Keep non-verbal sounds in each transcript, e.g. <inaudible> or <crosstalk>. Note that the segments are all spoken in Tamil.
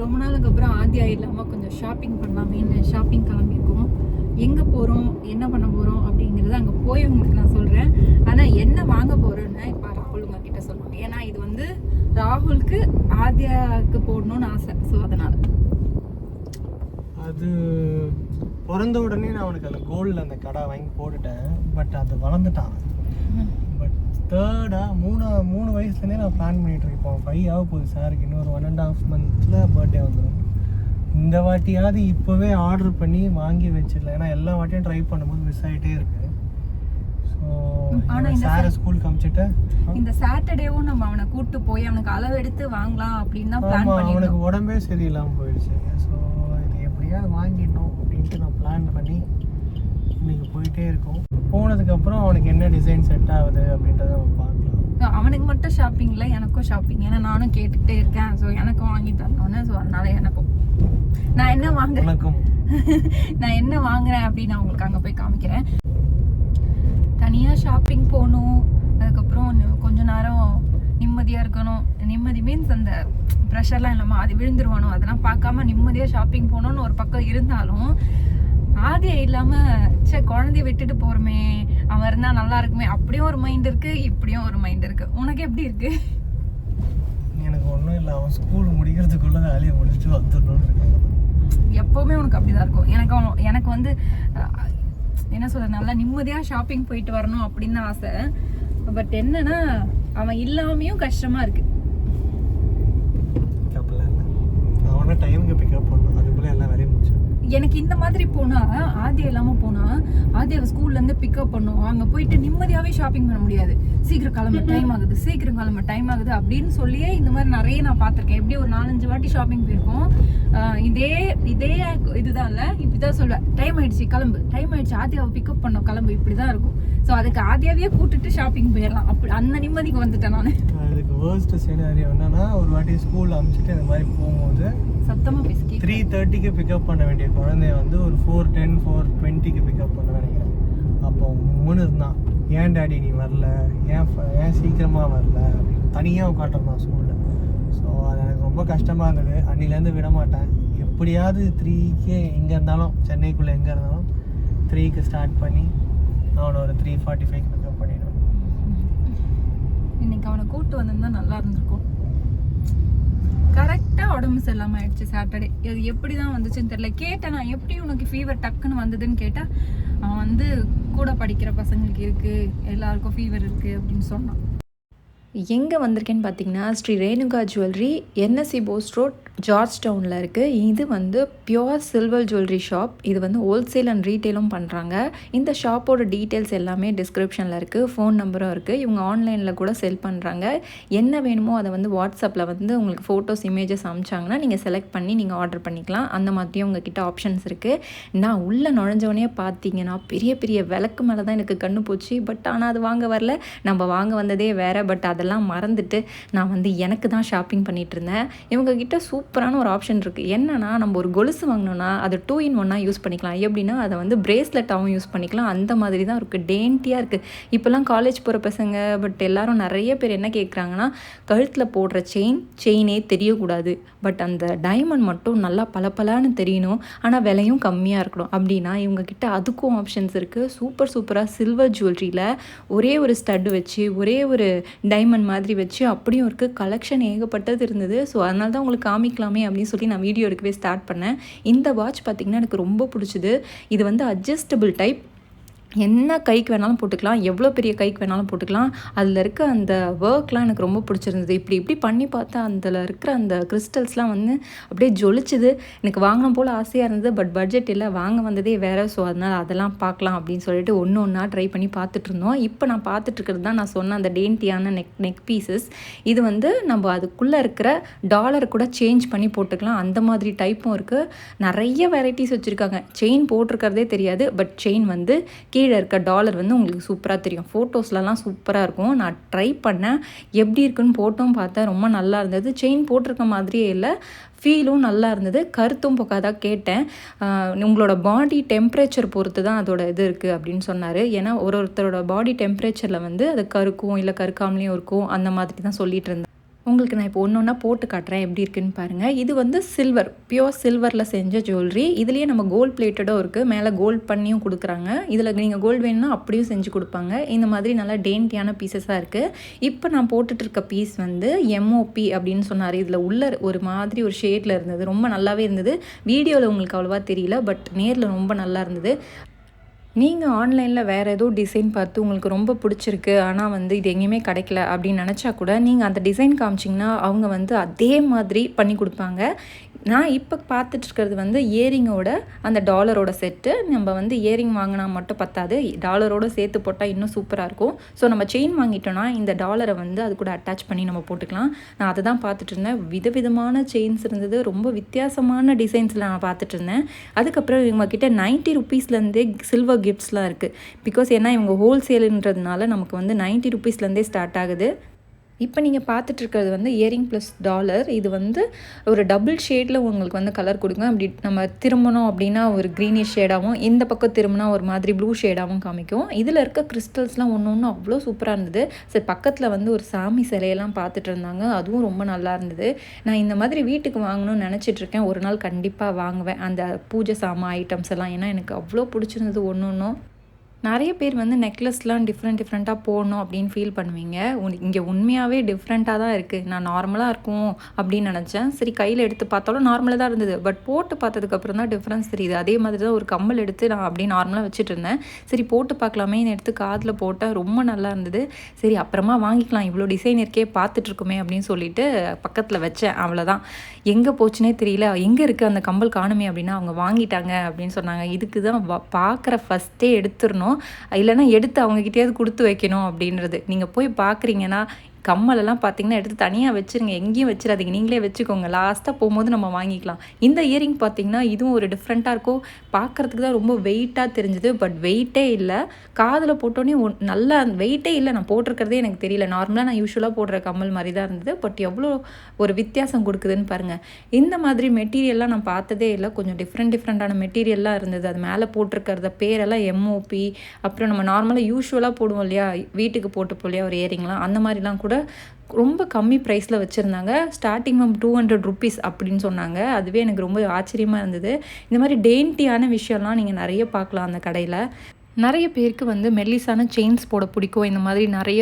ரொம்ப நாளுக்கு அப்புறம் ஆதியா இல்லாமல் கொஞ்சம் ஷாப்பிங் பண்ணலாமேன்னு ஷாப்பிங் கிளம்பியிருக்கோம். எங்கே போகிறோம் என்ன பண்ண போகிறோம் அப்படிங்கிறத அங்கே போய் உங்களுக்கு நான் சொல்கிறேன் ஆனால் என்ன வாங்க போகிறேன்னு இப்போ ராகுல் உங்ககிட்ட சொல்லுவாங்க ஏன்னா இது வந்து ராகுலுக்கு ஆதியாவுக்கு போடணும்னு ஆசை. ஸோ அதனால். அது பிறந்த உடனே நான் அவனுக்கு அந்த கோல்டில் அந்த கடை வாங்கி போட்டுட்டேன். பட் அது வளர்ந்துட்டான். பட் தேர்டா மூணா மூணு வயசுலேருந்தே நான் பிளான் பண்ணிட்டு இருக்கேன் ஃபைவ் ஆக போகுது சாருக்கு இன்னொரு ஒன் அண்ட் ஹாஃப் மந்த்தில் பர்த்டே வந்துடும் இந்த வாட்டியாவது இப்போவே ஆர்டர் பண்ணி வாங்கி வச்சிடலாம். ஏன்னா எல்லா வாட்டியும் ட்ரை பண்ணும்போது மிஸ் ஆகிட்டே இருக்கு. சாரை ஸ்கூலுக்கு அமிச்சிட்டு இந்த சாட்டர்டேவும் நம்ம அவனை கூட்டு போய் அவனுக்கு அளவு எடுத்து வாங்கலாம் அப்படின்னு தான் பிளான் ஆமாம் அவனுக்கு உடம்பே சரியில்லாமல் போயிடுச்சு. ஸோ இது எப்படியாவது வாங்கிடணும் அப்படின்ட்டு நான் பிளான் பண்ணி இன்னைக்கு போயிட்டே இருக்கோம். போனதுக்கப்புறம் அவனுக்கு என்ன டிசைன் செட் ஆகுது அப்படின்றத நம்ம பார்க்கலாம். அவனுக்கு மட்டும் ஷாப்பிங் இல்லை எனக்கும் ஷாப்பிங் ஏன்னா நானும் கேட்டுக்கிட்டே இருக்கேன். ஸோ எனக்கும் வாங்கி தரணும்னு ஸோ அதனால எனக்கும். நான் என்ன வாங்குறேன் <laughs> நான் என்ன வாங்குறேன் அப்படின்னு நான் உங்களுக்கு அங்கே போய் காமிக்கிறேன். தனியாக ஷாப்பிங் போகணும். அதுக்கப்புறம் கொஞ்ச நேரம் நிம்மதியாக இருக்கணும். நிம்மதி மீன்ஸ் அந்த ப்ரெஷர்லாம் இல்லாமல் அது விழுந்துருவானோ அதெல்லாம் பார்க்காம நிம்மதியாக ஷாப்பிங் போகணும்னு ஒரு பக்கம் இருந்தாலும் ஆதியா இல்லாமல் சே குழந்தைய விட்டுட்டு போகிறோமே அவன் இருந்தால் நல்லா இருக்குமே அப்படியும் ஒரு மைண்ட் இருக்குது இப்படியும் ஒரு மைண்ட் இருக்குது உனக்கு எப்படி இருக்குது எனக்கு ஒன்றும் இல்லை அவன் ஸ்கூல் முடிக்கிறதுக்குள்ள வேலையை முடிச்சுட்டு வந்துடணும்னு இருக்காங்க எப்போவுமே உனக்கு அப்படிதான் இருக்கும். எனக்கு அவன் எனக்கு வந்து என்ன சொல்ற நல்லா நிம்மதியாக ஷாப்பிங் போயிட்டு வரணும் அப்படின்னு தான் ஆசை. பட் என்னன்னா அவன் இல்லாமையும் கஷ்டமா இருக்கு அப்படிலாம் இல்லை அவனை டைமுக்கு பிக்கப் பண்ணணும் அதுக்குள்ளே எல்லா வேலையும் முடிச்சு எனக்கு இந்த மாதிரி போனா ஆதியா இல்லாம போனா ஆதியாவை ஸ்கூல்ல இருந்து பிக்கப் பண்ணும். அங்க போயிட்டு நிம்மதியாவே ஷாப்பிங் பண்ண முடியாது. சீக்கிரம் கிளம்ப டைம் ஆகுது சீக்கிரம் கிளம்ப டைம் ஆகுது அப்படின்னு சொல்லியே இந்த மாதிரி நிறைய நான் பார்த்திருக்கேன். எப்படி ஒரு நாலஞ்சு வாட்டி ஷாப்பிங் போயிருக்கோம். இதே இதே இதுதான் இல்ல இப்படிதான் சொல்லுவேன். டைம் ஆயிடுச்சு கிளம்பு. டைம் ஆயிடுச்சு ஆதியாவை பிக்கப் பண்ணோம். கிளம்பு இப்படிதான் இருக்கும். ஸோ அதுக்கு ஆதியாவே கூட்டிட்டு ஷாப்பிங் போயிடலாம். அப்படி அந்த நிம்மதிக்கு வந்துட்டேன் நான். அதுக்கு வேர்ஸ்ட் சினாரியோ என்னன்னா ஒரு வாட்டி ஸ்கூல் அனுப்பிச்சிட்டு இந்த மாதிரி போகும்போது சத்தமா பேசி த்ரீ தேர்ட்டிக்கு பிக்கப் பண்ண வேண்டிய குழந்தைய வந்து ஒரு ஃபோர் டென் ஃபோர் டுவெண்ட்டிக்கு பிக்கப் பண்ண நினைக்கிறேன். அப்போ மூணு இருந்தான் ஏன் டேடி நீ வரல? ஏன் ஏன் சீக்கிரமாக வரல? அப்படின்னு தனியாக உட்காந்துருந்தான் ஸ்கூலில் ஸோ அது எனக்கு ரொம்ப கஷ்டமாக இருந்தது. அன்னிலேருந்து விட மாட்டேன். எப்படியாவது த்ரீக்கே எங்கே இருந்தாலும் சென்னைக்குள்ளே எங்கே இருந்தாலும் த்ரீக்கு ஸ்டார்ட் பண்ணி அவனை ஒரு த்ரீ ஃபார்ட்டி ஃபைவ் பிக்கப் பண்ணிடுவேன். இன்னைக்கு அவனை கூட்டு வந்திருந்தா நல்லா இருந்திருக்கும். கரெக்டாக உடம்பு சரியில்லாமல் ஆயிடுச்சு சாட்டர்டே அது எப்படி தான் வந்துச்சுன்னு தெரியல. கேட்டேன் நான் எப்படி உனக்கு ஃபீவர் டக்குன்னு வந்ததுன்னு கேட்டால் அவன் வந்து கூட படிக்கிற பசங்களுக்கு இருக்குது எல்லாருக்கும் ஃபீவர் இருக்குது அப்படின்னு சொன்னான். எங்கே வந்திருக்கேன்னு பார்த்தீங்கன்னா Shri Renuka jewellery NSC Bose road George டவுனில் இருக்குது இது வந்து பியோர் சில்வர் ஜுவல்லரி ஷாப் இது வந்து ஹோல்சேல் அண்ட் ரீட்டெயிலும் பண்ணுறாங்க இந்த ஷாப்போட டீட்டெயில்ஸ் எல்லாமே டிஸ்கிரிப்ஷனில் இருக்குது ஃபோன் நம்பரும் இருக்குது இவங்க ஆன்லைனில் கூட செல் பண்ணுறாங்க என்ன வேணுமோ அதை வந்து வாட்ஸ்அப்பில் வந்து உங்களுக்கு ஃபோட்டோஸ் இமேஜஸ் அமிச்சாங்கன்னா நீங்கள் செலக்ட் பண்ணி நீங்கள் ஆர்டர் பண்ணிக்கலாம். அந்த மாதிரியும் உங்ககிட்ட ஆப்ஷன்ஸ் இருக்குது நான் உள்ளே நுழைஞ்சவொடனே பார்த்தீங்கன்னா பெரிய பெரிய விளக்கு மேலே தான் எனக்கு கண்ணு போச்சு. பட் ஆனால் அது வாங்க வரல. நம்ம வாங்க வந்ததே வேறு. பட் அதெல்லாம் மறந்துட்டு நான் வந்து எனக்கு தான் ஷாப்பிங் பண்ணிகிட்டு இருந்தேன். இவங்கக்கிட்ட சூப்பர் சூப்பரான ஒரு ஆப்ஷன் இருக்குது என்னென்னா நம்ம ஒரு கொலுசு வாங்கினோன்னா அது டூ இன் ஒன்னாக யூஸ் பண்ணிக்கலாம். எப்படின்னா அதை வந்து பிரேஸ்லெட்டாகவும் யூஸ் பண்ணிக்கலாம். அந்த மாதிரி தான் இருக்குது டேண்டியாக இருக்குது இப்போல்லாம் காலேஜ் போகிற பசங்க பட் எல்லாரும் நிறைய பேர் என்ன கேட்குறாங்கன்னா கழுத்தில் போடுற செயின் செயினே தெரியக்கூடாது. பட் அந்த டைமண்ட் மட்டும் நல்லா பளபளன்னு தெரியணும். ஆனால் விலையும் கம்மியாக இருக்கணும். அப்படின்னா இவங்க கிட்ட அதுக்கும் ஆப்ஷன்ஸ் இருக்குது சூப்பர் சூப்பராக சில்வர் ஜுவல்லரியில் ஒரே ஒரு ஸ்டட்டு வச்சு ஒரே ஒரு டைமண்ட் மாதிரி வச்சு அப்படியும் இருக்குது கலெக்ஷன் ஏகப்பட்டது இருந்தது. ஸோ அதனால தான் உங்களுக்கு பண்ணிக்கலாமே அப்படின்னு சொல்லி நான் வீடியோ எடுக்கவே ஸ்டார்ட் பண்ணேன். இந்த வாட்ச் பார்த்திங்கன்னா எனக்கு ரொம்ப பிடிச்சது. இது வந்து அட்ஜஸ்டபிள் டைப் என்ன கைக்கு வேணாலும் போட்டுக்கலாம் எவ்வளோ பெரிய கைக்கு வேணாலும் போட்டுக்கலாம். அதில் இருக்க அந்த ஒர்க்லாம் எனக்கு ரொம்ப பிடிச்சிருந்தது. இப்படி இப்படி பண்ணி பார்த்தா அதில் இருக்கிற அந்த கிறிஸ்டல்ஸ்லாம் வந்து அப்படியே ஜொலிச்சுது. எனக்கு வாங்கணும் போல் ஆசையாக இருந்தது. பட் பட்ஜெட் இல்லை வாங்க வந்ததே வேறு. ஸோ அதனால் அதெல்லாம் பார்க்கலாம் அப்படின்னு சொல்லிட்டு ஒன்று ஒன்றா ட்ரை பண்ணி பார்த்துட்டு இருந்தோம். இப்போ நான் பார்த்துட்ருக்கிறது தான் நான் சொன்ன அந்த டேண்டியான நெக் நெக் பீசஸ் இது வந்து நம்ம அதுக்குள்ளே இருக்கிற டாலர் கூட சேஞ்ச் பண்ணி போட்டுக்கலாம். அந்த மாதிரி டைப்பும் இருக்குது நிறைய வெரைட்டிஸ் வச்சுருக்காங்க. செயின் போட்டிருக்கிறதே தெரியாது. பட் செயின் வந்து கீழே இருக்க டாலர் வந்து உங்களுக்கு சூப்பராக தெரியும். ஃபோட்டோஸ்லலாம் சூப்பராக இருக்கும். நான் ட்ரை பண்ணேன். எப்படி இருக்குன்னு போட்டோம் பார்த்தேன். ரொம்ப நல்லா இருந்தது. செயின் போட்டிருக்க மாதிரியே இல்லை. ஃபீலும் நல்லா இருந்தது. கருத்தும் பொக்காதான் கேட்டேன். உங்களோட பாடி டெம்பரேச்சர் பொறுத்து தான் அதோட இது இருக்குது அப்படின்னு சொன்னார். ஏன்னா ஒரு ஒருத்தரோட பாடி டெம்பரேச்சரில் வந்து அது கருக்கும் இல்லை கருக்காமலேயும் இருக்கும். அந்த மாதிரி தான் சொல்லிட்டு இருந்தேன் உங்களுக்கு நான் இப்போ ஒன்று ஒன்றா போட்டு காட்டுறேன். எப்படி இருக்குன்னு பாருங்கள் இது வந்து சில்வர் பியோர் சில்வரில் செஞ்ச ஜுவல்லரி இதுலேயே நம்ம கோல்ட் பிளேட்டடும் இருக்குது மேலே கோல்ட் பண்ணியும் கொடுக்குறாங்க. இதில் நீங்கள் கோல்டு வேணும்னா அப்படியும் செஞ்சு கொடுப்பாங்க. இந்த மாதிரி நல்லா டேண்டியான பீசஸாக இருக்குது இப்போ நான் போட்டுட்ருக்க பீஸ் வந்து எம்ஓபி அப்படின்னு சொன்னார். இதில் உள்ள ஒரு மாதிரி ஒரு ஷேடில் இருந்தது. ரொம்ப நல்லாவே இருந்தது. வீடியோவில் உங்களுக்கு அவ்வளோவா தெரியல பட் நேரில் ரொம்ப நல்லா இருந்தது. நீங்கள் ஆன்லைனில் வேறு ஏதோ டிசைன் பார்த்து உங்களுக்கு ரொம்ப பிடிச்சிருக்கு ஆனால் வந்து இது எங்கேயுமே கிடைக்கல அப்படின்னு நினச்சா கூட நீங்கள் அந்த டிசைன் காமிச்சிங்கன்னா அவங்க வந்து அதே மாதிரி பண்ணி கொடுப்பாங்க. நான் இப்போ பார்த்துட்ருக்கிறது வந்து இயரிங்கோட அந்த டாலரோட செட்டு நம்ம வந்து இயரிங் வாங்கினா மட்டும் பத்தாது. டாலரோட சேர்த்து போட்டால் இன்னும் சூப்பராக இருக்கும். ஸோ நம்ம செயின் வாங்கிட்டோன்னா இந்த டாலரை வந்து அது கூட அட்டாச் பண்ணி நம்ம போட்டுக்கலாம். நான் அதை தான் பார்த்துட்டு இருந்தேன் விதவிதமான செயின்ஸ் இருந்தது. ரொம்ப வித்தியாசமான டிசைன்ஸில் நான் பார்த்துட்டு இருந்தேன் அதுக்கப்புறம் இவங்கக்கிட்ட நைன்ட்டி ருபீஸ்லேருந்தே சில்வர் கிஃப்ட்ஸ்லாம் இருக்குது பிகாஸ் ஏன்னா இவங்க ஹோல்சேலுன்றதுனால நமக்கு வந்து நைன்ட்டி ருபீஸ்லேருந்தே ஸ்டார்ட் ஆகுது. இப்போ நீங்கள் பார்த்துட்ருக்கிறது வந்து இயரிங் ப்ளஸ் டாலர் இது வந்து ஒரு டபுள் ஷேடில் உங்களுக்கு வந்து கலர் கொடுக்கும். அப்படி நம்ம திரும்பணும் அப்படின்னா ஒரு க்ரீனிஷ் ஷேடாகவும் இந்த பக்கம் திரும்பினா ஒரு மாதிரி ப்ளூ ஷேடாகவும் காமிக்கும். இதில் இருக்க கிறிஸ்டல்ஸ்லாம் ஒன்று ஒன்று அவ்வளோ சூப்பராக இருந்தது. சரி பக்கத்தில் வந்து ஒரு சாமி சிலையெல்லாம் பார்த்துட்டு இருந்தாங்க. அதுவும் ரொம்ப நல்லா இருந்தது. நான் இந்த மாதிரி வீட்டுக்கு வாங்கணும்னு நினச்சிட்ருக்கேன். ஒரு நாள் கண்டிப்பாக வாங்குவேன். அந்த பூஜை சாமான் ஐட்டம்ஸ் எல்லாம். ஏன்னா எனக்கு அவ்வளோ பிடிச்சிருந்தது ஒன்று ஒன்றும் நிறைய பேர் வந்து நெக்லஸ்லாம் டிஃப்ரெண்ட் டிஃப்ரெண்ட்டாக போடணும் அப்படின்னு ஃபீல் பண்ணுவீங்க. இங்கே உண்மையாகவே டிஃப்ரெண்ட்டாக தான் இருக்குது நான் நார்மலாக இருக்கும் அப்படின்னு நினச்சேன். சரி கையில் எடுத்து பார்த்தாலும் நார்மலாக தான் இருந்தது. பட் போட்டு பார்த்ததுக்கப்புறம் தான் டிஃப்ரென்ஸ் தெரியுது. அதே மாதிரி தான் ஒரு கம்மல் எடுத்து நான் அப்படியே நார்மலாக வச்சுட்டு இருந்தேன். சரி போட்டு பார்க்கலாமே. எடுத்து காதில் போட்டால் ரொம்ப நல்லா இருந்தது. சரி அப்புறமா வாங்கிக்கலாம். இவ்வளோ டிசைன் இருக்கே பார்த்துட்ருக்குமே அப்படின்னு சொல்லிட்டு பக்கத்தில் வச்சேன். அவ்வளோதான் எங்கே போச்சுனே தெரியல. எங்கே இருக்குது அந்த கம்பல் காணுமே அப்படின்னா அவங்க வாங்கிட்டாங்க அப்படின்னு சொன்னாங்க. இதுக்கு தான் பார்க்குற ஃபஸ்ட்டே எடுத்துடணும். இல்லைன்னா எடுத்து அவங்கக்கிட்டேயாவது கொடுத்து வைக்கணும் அப்படின்றது. நீங்கள் போய் பார்க்குறீங்கன்னா கம்மலெல்லாம் பார்த்தீங்கன்னா எடுத்து தனியாக வச்சுருங்க. எங்கேயும் வச்சிடாதீங்க. நீங்களே வச்சுக்கோங்க. லாஸ்ட்டாக போகும்போது நம்ம வாங்கிக்கலாம். இந்த இயரிங் பார்த்தீங்கன்னா இதுவும் ஒரு டிஃப்ரெண்ட்டாக இருக்கும். பார்க்குறதுக்கு தான் ரொம்ப வெயிட்டாக தெரிஞ்சுது. பட் வெயிட்டே இல்லை. காதில் போட்டோன்னே ஒன் நல்லா வெயிட்டே இல்லை. நான் போட்டிருக்கிறதே எனக்கு தெரியல. நார்மலாக நான் யூஸ்வலாக போடுற கம்மல் மாதிரி தான் இருந்தது. பட் எவ்வளோ ஒரு வித்தியாசம் கொடுக்குதுன்னு பாருங்கள் இந்த மாதிரி மெட்டீரியல்லாம் நான் பார்த்ததே இல்லை. கொஞ்சம் டிஃப்ரெண்ட் டிஃப்ரெண்ட்டான மெட்டீரியல்லாம் இருந்தது. அது மேலே போட்டிருக்கிறத பேரெல்லாம் எம்ஓபி அப்புறம் நம்ம நார்மலாக யூஸ்வலாக போடுவோம் இல்லையா? வீட்டுக்கு போட்டு இல்லையா ஒரு இயரிங்லாம் அந்த மாதிரிலாம் கூட ரொம்ப கம்மி ப்ரைஸில் வச்சுருந்தாங்க. Starting ma'am two hundred rupees அப்படின்னு சொன்னாங்க. அதுவே எனக்கு ரொம்ப ஆச்சரியமாக இருந்தது. இந்த மாதிரி டெயின்ட்டியான விஷயம்லாம் நீங்கள் நிறைய பார்க்கலாம் அந்த கடையில். நிறைய பேருக்கு வந்து மெல்லிஸான செயின்ஸ் போட பிடிக்கும். இந்த மாதிரி நிறைய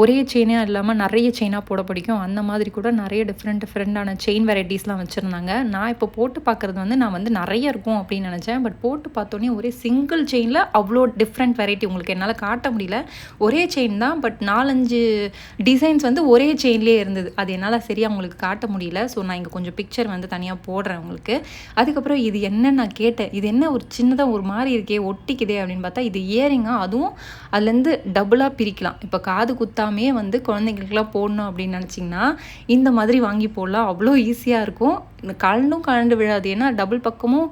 ஒரே செயினாக இல்லாமல் நிறைய செயினாக போட பிடிக்கும். அந்த மாதிரி கூட நிறைய டிஃப்ரெண்ட் டிஃப்ரெண்ட்டான செயின் வெரைட்டிஸ்லாம் வச்சுருந்தாங்க. நான் இப்போ போட்டு பார்க்குறது வந்து நான் வந்து நிறைய இருக்கும் அப்படின்னு நினச்சேன். பட் போட்டு பார்த்தோன்னே ஒரே சிங்கிள் செயினில் அவ்வளோ டிஃப்ரெண்ட் வெரைட்டி உங்களுக்கு என்னால் காட்ட முடியல. ஒரே செயின் தான் பட் நாலஞ்சு டிசைன்ஸ் வந்து ஒரே செயின்லேயே இருந்தது. அது என்னால் சரியாக உங்களுக்கு காட்ட முடியல. ஸோ நான் இங்கே கொஞ்சம் பிக்சர் வந்து தனியாக போடுறேன் உங்களுக்கு. அதுக்கப்புறம் இது என்ன நான் கேட்டேன். இது என்ன ஒரு சின்னதாக ஒரு மாதிரி இருக்கே ஒட்டிக்குதே அப்படின்னு பார்த்தா இது இயரிங்காக அதுவும் அதுலேருந்து டபுளாக பிரிக்கலாம். இப்போ காது குத்தாமே வந்து குழந்தைங்களுக்குலாம் போடணும் அப்படின்னு நினச்சிங்கன்னா இந்த மாதிரி வாங்கி போடலாம். அவ்வளோ ஈஸியாக இருக்கும். இந்த கலண்டும் கலண்டு விழாது. ஏன்னா டபுள் பக்கமும்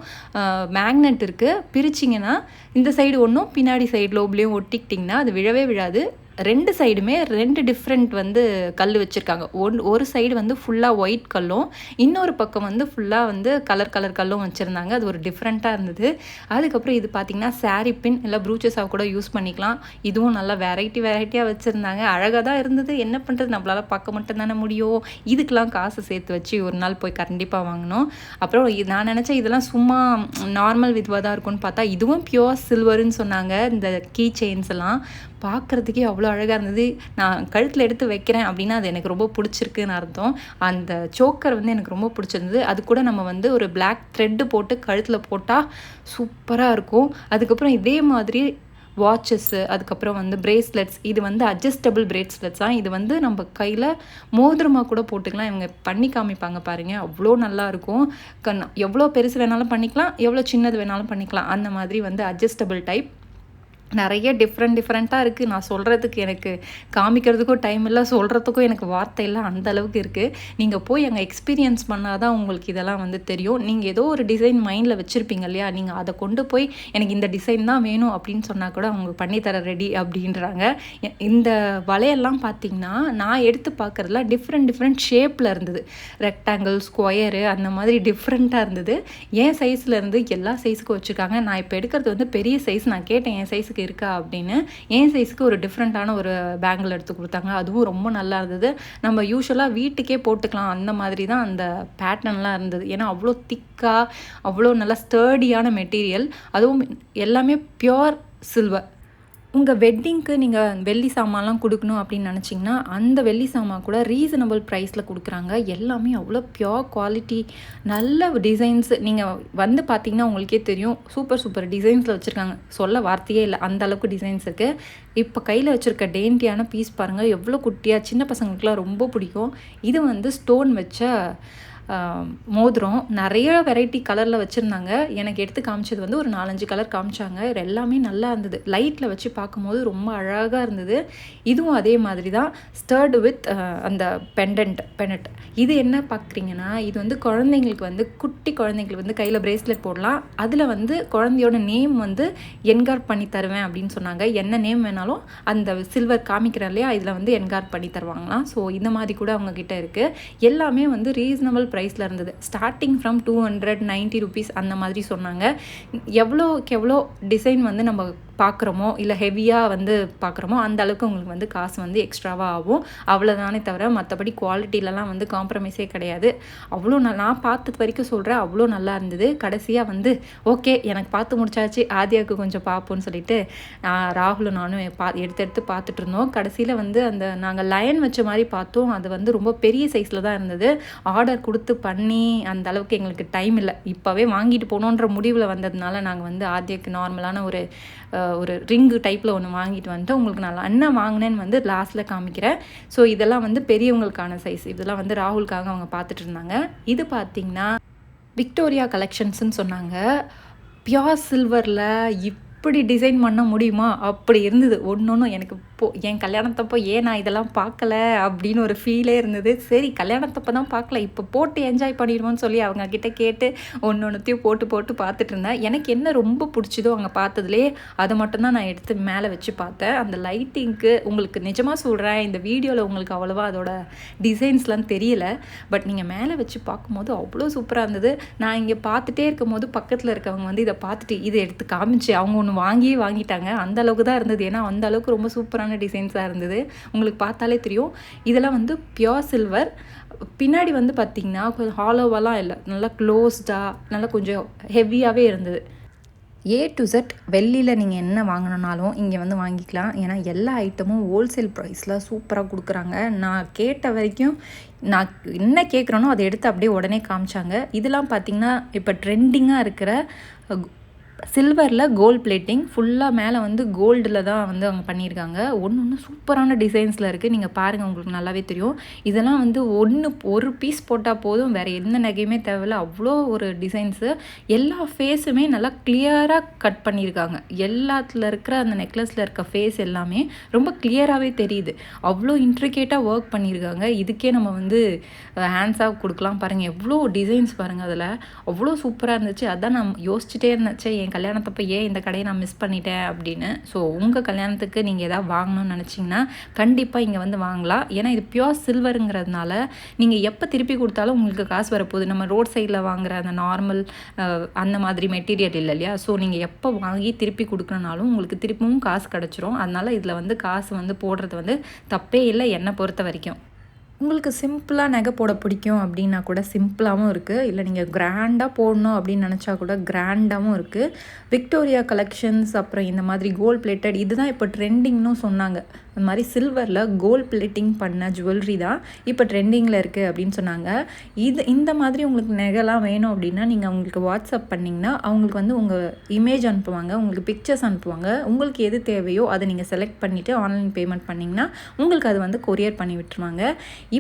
மேக்னெட் இருக்குது பிரிச்சிங்கன்னா இந்த சைடு ஒன்றும் பின்னாடி சைடு லோப்லேயும் ஒட்டிக்கிட்டிங்கன்னா அது விழவே விழாது. ரெண்டு சைடுமே ரெண்டு டிஃப்ரெண்ட் வந்து கல் வச்சுருக்காங்க. ஒன் ஒரு சைடு வந்து ஃபுல்லாக ஒயிட் கல்லும் இன்னொரு பக்கம் வந்து ஃபுல்லாக வந்து கலர் கலர் கல்லும் வச்சுருந்தாங்க. அது ஒரு டிஃப்ரெண்ட்டாக இருந்தது. அதுக்கப்புறம் இது பார்த்திங்கன்னா சாரி பின் இல்லை ப்ரூச்சஸாக கூட யூஸ் பண்ணிக்கலாம். இதுவும் நல்லா வெரைட்டி வெரைட்டியாக வச்சுருந்தாங்க. அழகாக தான் இருந்தது. என்ன பண்ணுறது நம்மளால் பார்க்க மட்டும் தானே முடியும். இதுக்கெலாம் காசு சேர்த்து வச்சு ஒரு நாள் போய் கண்டிப்பாக வாங்கினோம் அப்புறம் நான் நினச்சேன் இதெல்லாம் சும்மா நார்மல் விதுவாக தான் இருக்கும்னு பார்த்தா இதுவும் பியோர் சில்வருன்னு சொன்னாங்க. இந்த கீ செயின்ஸ் எல்லாம். பார்க்குறதுக்கே அவ்வளோ அழகாக இருந்தது. நான் கழுத்தில் எடுத்து வைக்கிறேன் அப்படின்னா அது எனக்கு ரொம்ப பிடிச்சிருக்குன்னு அர்த்தம். அந்த சோக்கர் வந்து எனக்கு ரொம்ப பிடிச்சிருந்தது. அது கூட நம்ம வந்து ஒரு பிளாக் த்ரெட்டு போட்டு கழுத்தில் போட்டால் சூப்பராக இருக்கும். அதுக்கப்புறம் இதே மாதிரி வாட்சஸ்ஸு அதுக்கப்புறம் வந்து பிரேஸ்லெட்ஸ் இது வந்து அட்ஜஸ்டபிள் பிரேஸ்லெட்ஸ் தான். இது வந்து நம்ம கையில் மோதிரமாக கூட போட்டுக்கலாம். இவங்க பண்ணி காமிப்பாங்க பாருங்கள் அவ்வளோ நல்லாயிருக்கும் கண் எவ்வளோ பெருசு வேணாலும் பண்ணிக்கலாம். எவ்வளோ சின்னது வேணாலும் பண்ணிக்கலாம். அந்த மாதிரி வந்து அட்ஜஸ்டபிள் டைப் நிறைய டிஃப்ரெண்ட் டிஃப்ரெண்ட்டாக இருக்குது நான் சொல்கிறதுக்கு எனக்கு காமிக்கிறதுக்கும் டைம் இல்லை சொல்கிறதுக்கும் எனக்கு வார்த்தை இல்லை அந்த அளவுக்கு இருக்குது நீங்கள் போய் அங்கே எக்ஸ்பீரியன்ஸ் பண்ணால் தான் உங்களுக்கு இதெல்லாம் வந்து தெரியும். நீங்கள் ஏதோ ஒரு டிசைன் மைண்டில் வச்சுருப்பீங்க இல்லையா? நீங்கள் அதை கொண்டு போய் எனக்கு இந்த டிசைன் தான் வேணும் அப்படின்னு சொன்னால் கூட அவங்க பண்ணித்தர ரெடி அப்படின்றாங்க. இந்த வலையெல்லாம் பார்த்தீங்கன்னா நான் எடுத்து பார்க்குறதுல டிஃப்ரெண்ட் டிஃப்ரெண்ட் ஷேப்பில் இருந்தது. ரெக்டாங்கிள் ஸ்கொயரு அந்த மாதிரி டிஃப்ரெண்ட்டாக இருந்தது. என் சைஸில் இருந்து எல்லா சைஸுக்கும் வச்சுருக்காங்க. நான் இப்போ எடுக்கிறது வந்து பெரிய சைஸ் நான் கேட்டேன் என் சைஸுக்கு இருக்கா அப்படின்னு என் சைஸ்க்கு ஒரு டிஃப்ரெண்ட்டான ஒரு பேங்கிள் எடுத்து கொடுத்தாங்க? அதுவும் ரொம்ப நல்லா இருந்தது. நம்ம யூஸ்வலாக வீட்டுக்கே போட்டுக்கலாம். அந்த மாதிரி தான் அந்த பேட்டர்ன்லாம் இருந்தது. ஏன்னா அவ்வளோ திக்காக அவ்வளோ நல்லா ஸ்டர்டியான மெட்டீரியல் அதுவும் எல்லாமே பியோர் சில்வர் உங்கள் வெட்டிங்க்கு நீங்கள் வெள்ளி சாமான்லாம் கொடுக்கணும் அப்படின்னு நினச்சிங்கன்னா அந்த வெள்ளி சாமான் கூட ரீசனபிள் ப்ரைஸில் கொடுக்குறாங்க. எல்லாமே அவ்வளோ பியோர் குவாலிட்டி நல்ல டிசைன்ஸ் நீங்கள் வந்து பார்த்தீங்கன்னா உங்களுக்கே தெரியும் சூப்பர் சூப்பர் டிசைன்ஸில் வச்சுருக்காங்க. சொல்ல வார்த்தையே இல்லை அந்த அளவுக்கு டிசைன்ஸ் இருக்குது இப்போ கையில் வச்சுருக்க டேண்டியான பீஸ் பாருங்கள் எவ்வளோ குட்டியாக சின்ன பசங்களுக்குலாம் ரொம்ப பிடிக்கும். இது வந்து ஸ்டோன் வச்ச மோதிரம் நிறைய வெரைட்டி கலரில் வச்சுருந்தாங்க. எனக்கு எடுத்து காமிச்சது வந்து ஒரு நாலஞ்சு கலர் காமிச்சாங்க. இது எல்லாமே நல்லா இருந்தது. லைட்டில் வச்சு பார்க்கும்போது ரொம்ப அழகாக இருந்தது. இதுவும் அதே மாதிரி தான் ஸ்டர்டு வித் அந்த பெண்டன்ட் பெனட் இது என்ன பார்க்குறீங்கன்னா இது வந்து குழந்தைங்களுக்கு வந்து குட்டி குழந்தைங்களுக்கு வந்து கையில் பிரேஸ்லெட் போடலாம். அதில் வந்து குழந்தையோட நேம் வந்து என்கார் பண்ணி தருவேன் அப்படின்னு சொன்னாங்க. என்ன நேம் வேணாலும் அந்த சில்வர் காமிக்கிறேன் இல்லையா இதில் வந்து என்கார் பண்ணி தருவாங்களாம். ஸோ இந்த மாதிரி கூட அவங்க கிட்ட இருக்குது எல்லாமே வந்து ரீசனபிள் ப்ரைஸில் இருந்தது. Starting from two hundred ninety rupees அந்த மாதிரி சொன்னாங்க. எவ்வளோக்கு எவ்வளோ டிசைன் வந்து நம்ம பார்க்குறோமோ இல்லை ஹெவியாக வந்து பார்க்குறோமோ அந்த அளவுக்கு உங்களுக்கு வந்து காசு வந்து எக்ஸ்ட்ராவாக ஆகும். அவ்வளோதானே தவிர மற்றபடி குவாலிட்டிலலாம் வந்து காம்ப்ரமைஸே கிடையாது. அவ்வளோ நான் நான் பார்த்தது வரைக்கும் சொல்கிறேன் அவ்வளோ நல்லா இருந்தது. கடைசியாக வந்து ஓகே எனக்கு பார்த்து முடிச்சாச்சு ஆதியாவுக்கு கொஞ்சம் பார்ப்போம்னு சொல்லிட்டு ராகுலும் நானும் பா எடுத்து எடுத்து பார்த்துட்டு இருந்தோம். கடைசியில் வந்து அந்த நாங்கள் லயன் வச்ச மாதிரி பார்த்தோம். அது வந்து ரொம்ப பெரிய சைஸில் தான் இருந்தது. ஆர்டர் கொடுத்து பண்ணி அந்த அளவுக்கு எங்களுக்கு டைம் இல்லை. இப்போவே வாங்கிட்டு போகணுன்ற முடிவில் வந்ததுனால நாங்கள் வந்து ஆதியாவுக்கு நார்மலான ஒரு ஒரு ரிங்கு டைப்பில் ஒன்று வாங்கிட்டு வந்துட்டு உங்களுக்கு நான் அண்ணன் வாங்கினேன்னு வந்து லாஸ்ட்டில் காமிக்கிறேன். ஸோ இதெல்லாம் வந்து பெரியவங்களுக்கான சைஸ் இதெல்லாம் வந்து ராகுலுக்காக அவங்க பார்த்துட்டு இருந்தாங்க. இது பார்த்திங்கன்னா விக்டோரியா கலெக்ஷன்ஸ்னு சொன்னாங்க. பியோர் சில்வரில் இப்படி டிசைன் பண்ண முடியுமா? அப்படி இருந்தது. ஒன்று ஒன்றும் எனக்கு போ என் கல்யாணத்தப்போ ஏன் நான் இதெல்லாம் பார்க்கல அப்படின்னு ஒரு ஃபீலே இருந்தது. சரி கல்யாணத்தப்போ தான் பார்க்கல. இப்போ போட்டு என்ஜாய் பண்ணிடுவோன்னு சொல்லி அவங்க கிட்ட கேட்டு ஒன்று ஒன்றுத்தையும் போட்டு போட்டு பார்த்துட்டு இருந்தேன். எனக்கு என்ன ரொம்ப பிடிச்சதோ அங்கே பார்த்ததுலே அதை மட்டும்தான் நான் எடுத்து மேலே வச்சு பார்த்தேன். அந்த லைட்டிங்க்கு உங்களுக்கு நிஜமாக சொல்கிறேன் இந்த வீடியோவில் உங்களுக்கு அவ்வளோவா அதோட டிசைன்ஸ்லாம் தெரியல. பட் நீங்கள் மேலே வச்சு பார்க்கும்போது அவ்வளோ சூப்பராக இருந்தது. நான் இங்கே பார்த்துட்டே இருக்கும்போது பக்கத்தில் இருக்கவங்க வந்து இதை பார்த்துட்டு இதை எடுத்து காமிச்சு அவங்க ஒன்று வாங்கியே வாங்கிட்டாங்க. அந்த அளவுக்கு தான் இருந்தது. ஏன்னா அந்த அளவுக்கு ரொம்ப சூப்பரான டிசைன்ஸாக இருந்தது. உங்களுக்கு பார்த்தாலே தெரியும். இதெல்லாம் வந்து பியோர் சில்வர் பின்னாடி வந்து பார்த்திங்கன்னா கொஞ்சம் ஹாலோவெல்லாம் இல்லை. நல்லா க்ளோஸ்டாக நல்லா கொஞ்சம் ஹெவியாகவே இருந்தது. ஏ டு செட் வெள்ளியில் நீங்கள் என்ன வாங்கினாலும் இங்கே வந்து வாங்கிக்கலாம். ஏன்னா எல்லா ஐட்டமும் ஹோல்சேல் ப்ரைஸில் சூப்பராக கொடுக்குறாங்க. நான் கேட்ட வரைக்கும் நான் என்ன கேட்குறேனோ அதை எடுத்து அப்படியே உடனே காமிச்சாங்க. இதெல்லாம் பார்த்திங்கன்னா இப்போ ட்ரெண்டிங்காக இருக்கிற சில்வரில் கோல்ட் பிளேட்டிங் ஃபுல்லாக மேலே வந்து கோல்டில் தான் வந்து அவங்க பண்ணியிருக்காங்க. ஒன்று ஒன்று சூப்பரான டிசைன்ஸில் இருக்குது நீங்கள் பாருங்கள் உங்களுக்கு நல்லாவே தெரியும். இதெல்லாம் வந்து ஒன்று ஒரு பீஸ் போட்டால் போதும். வேறு எந்த நகையுமே தேவையில்ல. அவ்வளோ ஒரு டிசைன்ஸு எல்லா ஃபேஸுமே நல்லா கிளியராக கட் பண்ணியிருக்காங்க. எல்லாத்துல இருக்கிற அந்த நெக்லஸில் இருக்க ஃபேஸ் எல்லாமே ரொம்ப கிளியராகவே தெரியுது. அவ்வளோ இன்ட்ரிகேட்டாக ஒர்க் பண்ணியிருக்காங்க. இதுக்கே நம்ம வந்து ஹேண்ட்ஸாக கொடுக்கலாம் பாருங்கள் எவ்வளோ டிசைன்ஸ் பாருங்கள் அதில். அவ்வளோ சூப்பராக இருந்துச்சு. அதான் நான் யோசிச்சுட்டே இருந்துச்சு என் கல்யாணத்தப்போ ஏன் இந்த கடையை நான் மிஸ் பண்ணிட்டேன் அப்படின்னு. ஸோ உங்கள் கல்யாணத்துக்கு நீங்கள் எதாவது வாங்கணும்னு நினச்சிங்கன்னா கண்டிப்பாக இங்கே வந்து வாங்கலாம். ஏன்னா இது பியோர் சில்வருங்கிறதுனால நீங்கள் எப்போ திருப்பி கொடுத்தாலும் உங்களுக்கு காசு வரப்போகுது. நம்ம ரோட் சைடில் வாங்குற அந்த நார்மல் அந்த மாதிரி மெட்டீரியல் இல்லை இல்லையா? ஸோ நீங்கள் எப்போ வாங்கி திருப்பி கொடுக்கணுனாலும் உங்களுக்கு திருப்பியும் காசு கிடச்சிரும். அதனால் இதில் வந்து காசு வந்து போடுறது வந்து தப்பே இல்லை என்னை பொறுத்த வரைக்கும். உங்களுக்கு சிம்பிளாக நகை போட பிடிக்கும் அப்படின்னா கூட சிம்பிளாகவும் இருக்குது இல்லை நீங்கள் கிராண்டாக போடணும் அப்படின்னு நினச்சா கூட கிராண்டாகவும் இருக்குது விக்டோரியா கலெக்ஷன்ஸ் அப்புறம் இந்த மாதிரி கோல்ட் பிளேட்டட் இதுதான் இப்போ ட்ரெண்டிங்னு சொன்னாங்க. இந்த மாதிரி சில்வரில் கோல்ட் பிளேட்டிங் பண்ண ஜுவல்லரி தான் இப்போ ட்ரெண்டிங்கில் இருக்குது அப்படின்னு சொன்னாங்க. இது இந்த மாதிரி உங்களுக்கு நகைலாம் வேணும் அப்படின்னா நீங்கள் அவங்களுக்கு வாட்ஸ்அப் பண்ணிங்கன்னா அவங்களுக்கு வந்து உங்கள் இமேஜ் அனுப்புவாங்க உங்களுக்கு பிக்சர்ஸ் அனுப்புவாங்க. உங்களுக்கு எது தேவையோ அதை நீங்கள் செலக்ட் பண்ணிவிட்டு ஆன்லைன் பேமெண்ட் பண்ணிங்கன்னா உங்களுக்கு அது வந்து கொரியர் பண்ணி விட்டுருவாங்க.